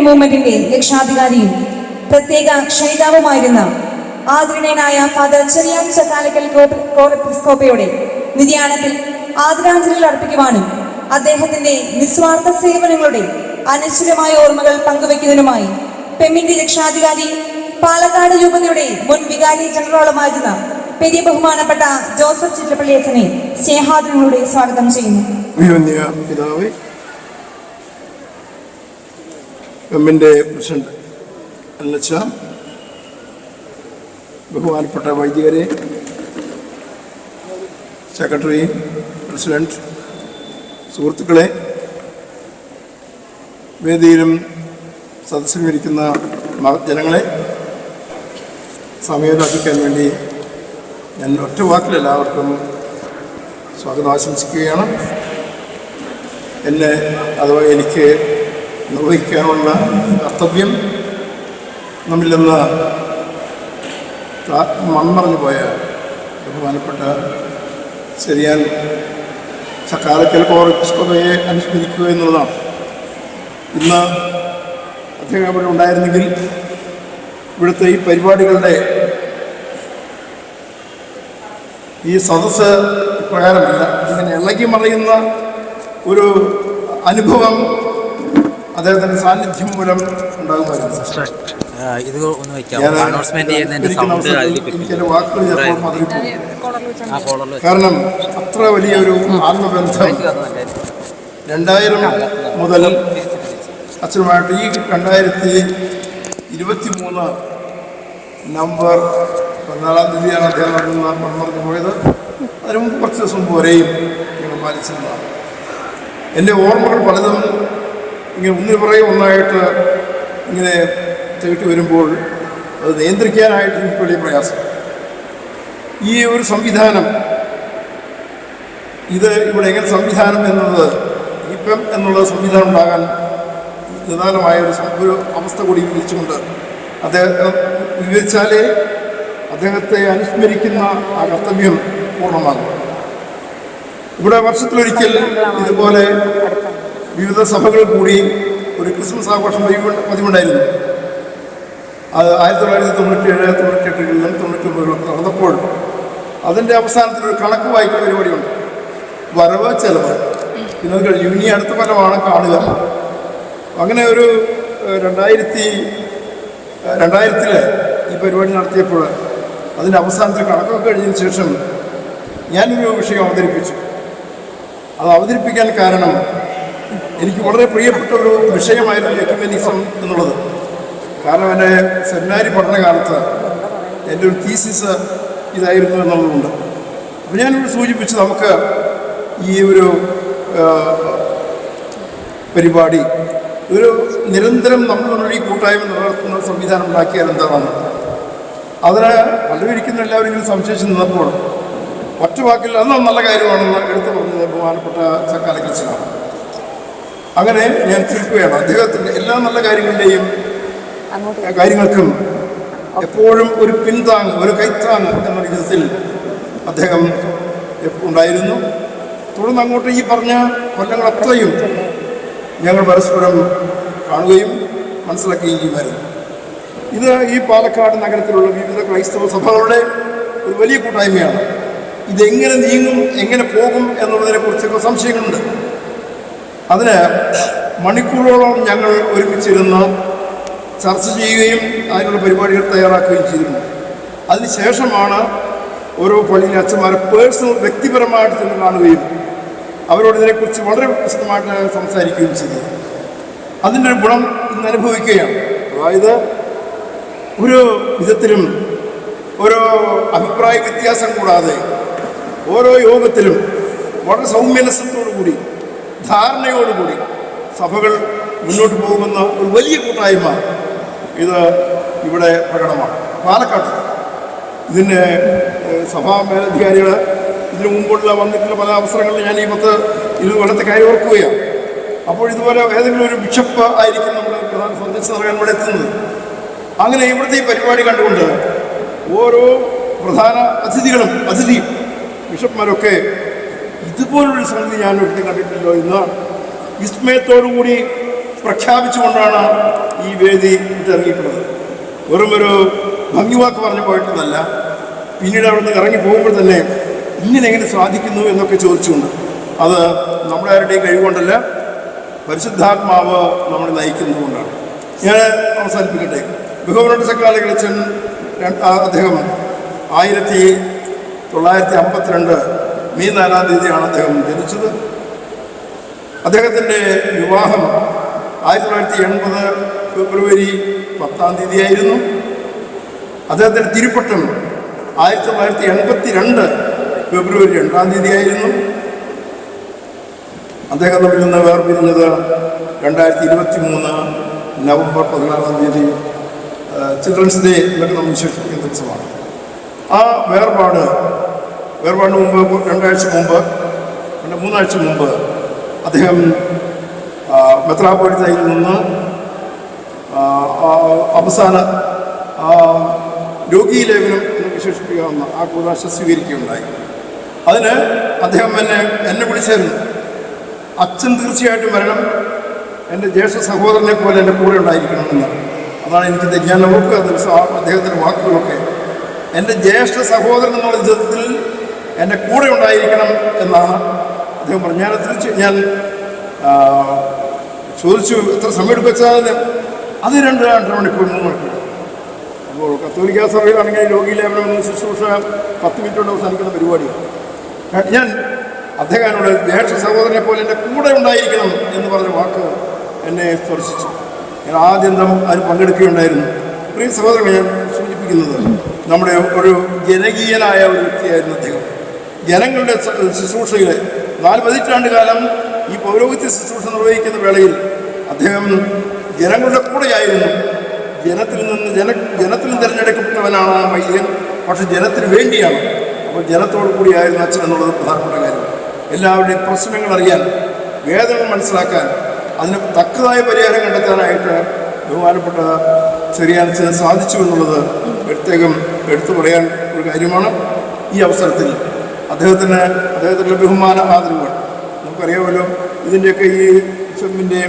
Perennial മൂവ്മെന്റിന്റെ രക്ഷാധികാരിയും പ്രത്യേക ക്ഷണിതാവുമായിരുന്ന ആദരണീയനായ father Cherian Chakkalakkal കോപ്പയുടെ നിര്യാണത്തിൽ ആദരാഞ്ജലികൾ അർപ്പിക്കുവാനും അദ്ദേഹത്തിന്റെ നിസ്വാർത്ഥ സേവനങ്ങളുടെ അനശ്വരമായ ഓർമ്മകൾ പങ്കുവയ്ക്കുന്നതിനുമായി പെമ്മിന്റെ രക്ഷാധികാരി പാലക്കാട് രൂപതയുടെ മുൻ വികാരി ജനറോളമായിരുന്ന പെരിയ ബഹുമാനപ്പെട്ട ജോസഫ് ചിറ്റപ്പള്ളി അച്ഛനെ സ്നേഹാദരങ്ങളോടെ സ്വാഗതം ചെയ്യുന്നു. എമ്മിന്റെ പ്രസിഡന്റ് അല്ലച്ച ബഹുമാനപ്പെട്ട വൈദികരെ സെക്രട്ടറി പ്രസിഡന്റ് സുഹൃത്തുക്കളെ വേദിയിലും സദസ്സിലും ഇരിക്കുന്ന ജനങ്ങളെ സമയത്താക്കിക്കാൻ വേണ്ടി ഞാൻ ഒറ്റ വാക്കിൽ എല്ലാവർക്കും സ്വാഗതം ആശംസിക്കുകയാണ്. എന്നെ അഥവാ എനിക്ക് നിർവഹിക്കാനുള്ള കർത്തവ്യം നമ്മിൽ മൺമറഞ്ഞു പോയ ബഹുമാനപ്പെട്ട ശരിയാൻ സക്കാലത്തിൽ കോറപ്പിസ്കോപ്പയെ അനുസ്മരിക്കുക എന്നുള്ളതാണ്. ഇന്ന് അദ്ദേഹം അവിടെ ഉണ്ടായിരുന്നെങ്കിൽ ഇവിടുത്തെ ഈ പരിപാടികളുടെ ഈ സദസ് പ്രകാരമല്ല ഇങ്ങനെ ഇളകി മറയുന്ന ഒരു അനുഭവം അദ്ദേഹത്തിന്റെ സാന്നിധ്യം മൂലം ഉണ്ടാകുമായിരുന്നു ഇത് ഒന്ന് വെക്കാം. അനൗൺസ്മെന്റ് ചെയ്യുന്നതിന്റെ സൗണ്ട് കാരണം അത്ര വലിയൊരു ആത്മബന്ധം രണ്ടായിരം മുതൽ അച്ഛനുമായിട്ട് ഈ രണ്ടായിരത്തി ഇരുപത്തി മൂന്ന് നവംബർ പതിനാലാം തീയതിയാണ് അദ്ദേഹം നടന്ന മൺമറഞ്ഞു പോയത്. അതിനു മുമ്പ് കുറച്ച് ദിവസം പോരെയും വരെയും ഞങ്ങൾ പാലിച്ചിരുന്നതാണ്. എന്റെ ഓർമ്മകൾ പലതും ഇങ്ങനെ ഒന്നിനു പുറകെ ഒന്നായിട്ട് ഇങ്ങനെ തികട്ടി വരുമ്പോൾ അത് നിയന്ത്രിക്കാനായിട്ട് എനിക്ക് വലിയ പ്രയാസം. ഈ ഒരു സംവിധാനം ഇത് ഇവിടെ എങ്ങനെ സംവിധാനം എന്നത് ഇപ്പം എന്നുള്ള സംവിധാനം ഉണ്ടാകാൻ നിദാനമായ ഒരു ഒരു അവസ്ഥ കൂടി വിവരിച്ചുകൊണ്ട് അദ്ദേഹം വിവരിച്ചാലേ അദ്ദേഹത്തെ അനുസ്മരിക്കുന്ന ആ കർത്തവ്യം പൂർണമാകും. ഇവിടെ വർഷത്തിലൊരിക്കൽ ഇതുപോലെ വിവിധ സഭകൾ കൂടി ഒരു ക്രിസ്മസ് ആഘോഷം പതിവ് പതിവുണ്ടായിരുന്നു. അത് ആയിരത്തി തൊള്ളായിരത്തി തൊണ്ണൂറ്റി ഏഴ് തൊണ്ണൂറ്റി എട്ടുകളിലും തൊണ്ണൂറ്റി തൊണ്ണൂറ്റൊമ്പതിലും നടന്നപ്പോൾ അതിന്റെ അവസാനത്തിൽ ഒരു കണക്ക് വായിക്കുന്ന പരിപാടിയുണ്ട്. വരവ് ചെലവ്. പിന്നെ അത് കഴിഞ്ഞു ഇനി അടുത്ത ഫലമാണ് കാണുക. അങ്ങനെ ഒരു രണ്ടായിരത്തി രണ്ടായിരത്തിൽ ഈ പരിപാടി നടത്തിയപ്പോൾ അതിന്റെ അവസാനത്തിൽ കണക്കൊക്കെ കഴിഞ്ഞതിന് ശേഷം ഞാനൊരു വിഷയം അവതരിപ്പിച്ചു. അത് അവതരിപ്പിക്കാൻ കാരണം എനിക്ക് വളരെ പ്രിയപ്പെട്ട ഒരു വിഷയമായിരുന്നു എക്യുമെനിസം എന്നുള്ളത്. കാരണം എന്റെ സെമിനാരി പഠനകാലത്ത് എന്റെ ഒരു തീസിസ് ഇതായിരുന്നു എന്നുള്ളതുകൊണ്ട് അപ്പോൾ ഞാനിവിടെ സൂചിപ്പിച്ച് നമുക്ക് ഈ ഒരു പരിപാടി ഒരു നിരന്തരം നമ്മൾ ഈ കൂട്ടായ്മ നിലനിർത്തുന്ന സംവിധാനം ഉണ്ടാക്കിയാൽ എന്താണെന്ന് അതിന് പലവിരിക്കുന്ന എല്ലാവരും ഇങ്ങനെ സംശയിച്ച് നിന്നപ്പോൾ ഒറ്റ വാക്കിൽ അത് നല്ല കാര്യമാണെന്ന് എടുത്തു പറഞ്ഞത് ബഹുമാനപ്പെട്ട ചക്കാലക്കൽച്ചനാണ് അങ്ങനെ ഞാൻ ചുരുക്കുകയാണ്. അദ്ദേഹത്തിന്റെ എല്ലാ നല്ല കാര്യങ്ങളുടെയും കാര്യങ്ങൾക്കും എപ്പോഴും ഒരു പിന്താങ് ഒരു കൈത്താങ് എന്ന വിധത്തിൽ അദ്ദേഹം ഉണ്ടായിരുന്നു. തുടർന്ന് അങ്ങോട്ട് ഈ പറഞ്ഞ കൊല്ലങ്ങൾ അത്രയും ഞങ്ങൾ പരസ്പരം കാണുകയും മനസ്സിലാക്കുകയും ചെയ്യുമായിരുന്നു. ഇത് ഈ പാലക്കാട് നഗരത്തിലുള്ള വിവിധ ക്രൈസ്തവ സഭകളുടെ ഒരു വലിയ കൂട്ടായ്മയാണ്. ഇതെങ്ങനെ നീങ്ങും എങ്ങനെ പോകും എന്നുള്ളതിനെക്കുറിച്ചൊക്കെ സംശയങ്ങളുണ്ട്. അതിന് മണിക്കൂറുകളോളം ഞങ്ങൾ ഒരുമിച്ചിരുന്ന് ചർച്ച ചെയ്യുകയും അതിനുള്ള പരിപാടികൾ തയ്യാറാക്കുകയും ചെയ്തിരുന്നു. അതിനുശേഷമാണ് ഓരോ പള്ളിയിലെ അച്ഛന്മാരെ പേഴ്സണൽ വ്യക്തിപരമായിട്ട് ചെന്ന് കാണുകയും അവരോട് ഇതിനെക്കുറിച്ച് വളരെ വിശദമായിട്ട് സംസാരിക്കുകയും ചെയ്തത്. അതിന്റെ ഒരു ഗുണം ഇന്ന് അനുഭവിക്കുകയാണ്. അതായത് ഒരു വിധത്തിലും ഓരോ അഭിപ്രായ വ്യത്യാസം കൂടാതെ ഓരോ യോഗത്തിലും വളരെ സൗമ്യനസത്തോടു കൂടി ധാരണയോടുകൂടി സഭകൾ മുന്നോട്ട് പോകുന്ന ഒരു വലിയ കൂട്ടായ്മ ഇത് ഇവിടെ പ്രകടമാണ്. പാലക്കാട്. ഇതിന് സഭാ മേലധികാരികൾ ഇതിനു മുമ്പുള്ള വന്നിട്ടുള്ള പല അവസരങ്ങളിൽ ഞാൻ ഈ പത്ത് ഇത് കൊല്ലത്തെ കാര്യം ഓർക്കുകയാണ്. അപ്പോൾ ഇതുപോലെ ഏതെങ്കിലും ഒരു ബിഷപ്പ് ആയിരിക്കും നമ്മൾ പ്രധാന സന്ദേശം നൽകാൻ ഇവിടെ എത്തുന്നത്. അങ്ങനെ ഇവിടുത്തെ ഈ പരിപാടി കണ്ടുകൊണ്ട് ഓരോ പ്രധാന അതിഥികളും അതിഥിയും ബിഷപ്പ്മാരൊക്കെ ഇതുപോലൊരു സംഗതി ഞാൻ ഒരിക്കലും കണ്ടിട്ടില്ലോ എന്ന് വിസ്മയത്തോടുകൂടി പ്രഖ്യാപിച്ചുകൊണ്ടാണ് ഈ വേദി ഇറങ്ങിയിട്ടുള്ളത് വെറും ഒരു ഭംഗിവാക്ക് പറഞ്ഞു പോയിട്ടതല്ല പിന്നീട് അവിടെ നിന്ന് ഇറങ്ങി പോകുമ്പോൾ തന്നെ ഇങ്ങനെ എങ്ങനെ സാധിക്കുന്നു എന്നൊക്കെ ചോദിച്ചുകൊണ്ട് അത് നമ്മുടെ ആരുടെയും കഴിവുകൊണ്ടല്ല പരിശുദ്ധാത്മാവ് നമ്മളെ നയിക്കുന്നതുകൊണ്ടാണ്. ഞാൻ അവസാനിപ്പിക്കട്ടെ. ബഹുമാനോട് സക്കാലകളിച്ചൻ അദ്ദേഹം ആയിരത്തി തൊള്ളായിരത്തി അമ്പത്തിരണ്ട് മെയ് നാലാം തീയതിയാണ് അദ്ദേഹം ജനിച്ചത്. അദ്ദേഹത്തിന്റെ വിവാഹം ആയിരത്തി തൊള്ളായിരത്തി എൺപത് ഫെബ്രുവരി പത്താം തീയതിയായിരുന്നു. അദ്ദേഹത്തിന്റെ തിരുപ്പട്ടം ആയിരത്തി തൊള്ളായിരത്തി എൺപത്തി രണ്ട് ഫെബ്രുവരി രണ്ടാം തീയതിയായിരുന്നു. അദ്ദേഹം തമ്മിൽ നിന്ന് വേർപിരിഞ്ഞത് രണ്ടായിരത്തി ഇരുപത്തി മൂന്ന് നവംബർ പതിനാറാം തീയതി ചിൽഡ്രൻസ് ഡേ എന്നൊക്കെ നമ്മൾ വിശേഷിപ്പിക്കുന്ന ദിവസമാണ്. ആ വേർപാട് വേർപാടിന് മുമ്പ് രണ്ടാഴ്ച മുമ്പ് പിന്നെ മൂന്നാഴ്ച മുമ്പ് അദ്ദേഹം മെത്രാപൊളിത്തയിൽ നിന്ന് അവസാന ആ, രോഗീലേഖനം എന്ന് വിശേഷിപ്പിക്കാവുന്ന ആ കൂതാശ സ്വീകരിക്കുകയുണ്ടായി. അതിന് അദ്ദേഹം എന്നെ എന്നെ വിളിച്ചായിരുന്നു. അച്ഛൻ തീർച്ചയായിട്ടും വരണം. എന്റെ ജ്യേഷ്ഠ സഹോദരനെ പോലെ എന്റെ കൂടെ ഉണ്ടായിരിക്കണമെന്ന് അതാണ് എനിക്ക് ഞാൻ ഓർക്കുക അദ്ദേഹത്തിന്റെ വാക്കുകളൊക്കെ. എന്റെ ജ്യേഷ്ഠ സഹോദരൻ എന്നുള്ള വിധത്തിൽ എന്റെ കൂടെ ഉണ്ടായിരിക്കണം എന്നാണ് അദ്ദേഹം പറഞ്ഞു ഞാൻ തിരിച്ച് ഞാൻ ചോദിച്ചു എത്ര സമയം അത് രണ്ട് രണ്ടര മണിക്കൂർ മൂന്ന് മണിക്കൂർ അപ്പോൾ കത്തോലിക്ക സഭയിലാണെങ്കിൽ രോഗിയിലേവനം ശുശ്രൂഷ പത്ത് മിനിറ്റ് കൊണ്ട് അവസാനിക്കുന്ന പരിപാടിയാണ് ഞാൻ അദ്ദേഹത്തിനോട് എന്നോട് സഹോദരനെ പോലെ എന്റെ കൂടെ ഉണ്ടായിരിക്കണം എന്ന് പറഞ്ഞ വാക്ക് എന്നെ സ്പർശിച്ചു. ഞാൻ ആദ്യം അതിൽ പങ്കെടുക്കുകയുണ്ടായിരുന്നു. പ്രിയ സഹോദരനെ ഞാൻ സൂചിപ്പിക്കുന്നത് നമ്മുടെ ഒരു ജനകീയനായ ഒരു വ്യക്തിയായിരുന്നു അദ്ദേഹം. ജനങ്ങളുടെ ശുശ്രൂഷയിൽ നാല് പതിറ്റാണ്ട് കാലം ഈ പൗരോഹിത്യ ശുശ്രൂഷ നിർവഹിക്കുന്ന വേളയിൽ അദ്ദേഹം ജനങ്ങളുടെ കൂടെയായിരുന്നു. ജനത്തിൽ നിന്ന് ജന ജനത്തിൽ തിരഞ്ഞെടുക്കപ്പെട്ടവനാണ് ആ വൈദ്യൻ പക്ഷെ ജനത്തിന് വേണ്ടിയാണ്. അപ്പോൾ ജനത്തോടു കൂടിയായിരുന്നു അച്ഛൻ എന്നുള്ളത് പ്രധാനപ്പെട്ട കാര്യം. എല്ലാവരുടെയും പ്രശ്നങ്ങൾ അറിയാൻ വേദനകൾ മനസ്സിലാക്കാൻ അതിന് തക്കതായ പരിഹാരം കണ്ടെത്താനായിട്ട് ബഹുമാനപ്പെട്ട ചെറിയാനച്ഛന് സാധിച്ചു എന്നുള്ളത് പ്രത്യേകം എടുത്തു പറയാൻ ഒരു കാര്യമാണ് ഈ അവസരത്തിൽ. അദ്ദേഹത്തിന് അദ്ദേഹത്തിന്റെ ബഹുമാന ആദരവുകൾ. നമുക്കറിയാമല്ലോ ഇതിന്റെയൊക്കെ ഈ ഫിലിമിന്റെ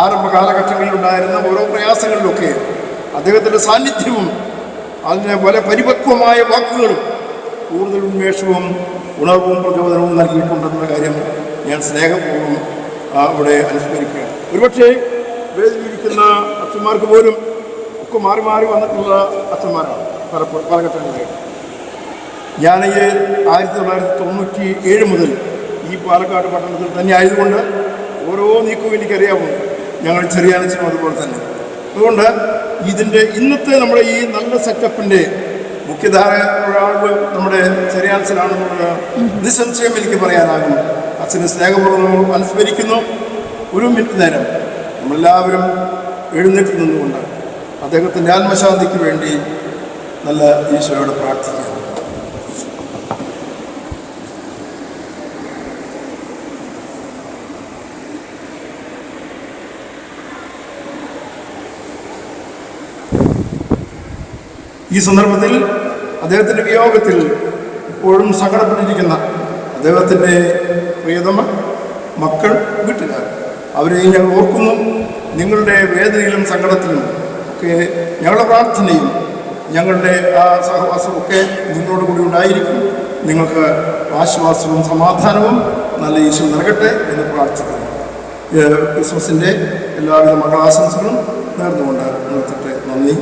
ആരംഭ കാലഘട്ടങ്ങളിലുണ്ടായിരുന്ന ഓരോ പ്രയാസങ്ങളിലൊക്കെ അദ്ദേഹത്തിന്റെ സാന്നിധ്യവും അതിന് പല പരിപക്വമായ വാക്കുകളും കൂടുതൽ ഉന്മേഷവും ഉണർവും പ്രചോദനവും നൽകിയിട്ടുണ്ടെന്ന കാര്യം ഞാൻ സ്നേഹപൂർവം അവിടെ അനുസ്മരിക്കുകയാണ്. ഒരുപക്ഷേ വേദിയിലിരിക്കുന്ന അച്ഛന്മാർക്ക് പോലും ഒക്കെ മാറി മാറി വന്നിട്ടുള്ള അച്ഛന്മാരാണ്. പല ഘട്ടങ്ങളിലായിട്ട് ഞാൻ ഈ ആയിരത്തി തൊള്ളായിരത്തി തൊണ്ണൂറ്റി ഏഴ് മുതൽ ഈ പാലക്കാട് പട്ടണത്തിൽ തന്നെ ആയതുകൊണ്ട് ഓരോ നീക്കവും എനിക്കറിയാമോ? ഞങ്ങൾ ചെറിയാനച്ചനും അതുപോലെ തന്നെ. അതുകൊണ്ട് ഇതിന്റെ ഇന്നത്തെ നമ്മുടെ ഈ നല്ല സെറ്റപ്പിന്റെ മുഖ്യധാര ഒരാൾ നമ്മുടെ ചെറിയാനച്ചനാണെന്നുള്ളത് നിസ്സംശയം എനിക്ക് പറയാനാകും. അച്ഛനെ സ്നേഹപൂർവം അനുസ്മരിക്കുന്നു. ഒരു മിനിറ്റ് നേരം നമ്മളെല്ലാവരും എഴുന്നേറ്റ് നിന്നുകൊണ്ട് അദ്ദേഹത്തിന്റെ ആത്മശാന്തിക്ക് വേണ്ടി നല്ല ഈശോയോട് പ്രാർത്ഥിക്കുക ഈ സന്ദർഭത്തിൽ അദ്ദേഹത്തിന്റെ വിയോഗത്തിൽ ഇപ്പോഴും സങ്കടപ്പെട്ടിരിക്കുന്ന അദ്ദേഹത്തിന്റെ പ്രിയതമ മക്കൾ വീട്ടുകാർ. അവരെ ഞങ്ങൾ ഓർക്കുന്നു. നിങ്ങളുടെ വേദനയിലും സങ്കടത്തിലും ഒക്കെ ഞങ്ങളുടെ പ്രാർത്ഥനയും ഞങ്ങളുടെ ആ സഹവാസവും ഒക്കെ നിങ്ങളോട് കൂടി ഉണ്ടായിരിക്കും. നിങ്ങൾക്ക് ആശ്വാസവും സമാധാനവും നല്ല ഈശോ നൽകട്ടെ എന്ന് പ്രാർത്ഥിക്കുന്നു. ക്രിസ്മസിന്റെ എല്ലാവിധ മംഗളാശംസകളും നേർന്നുകൊണ്ട് നിർത്തട്ടെ. നന്ദി.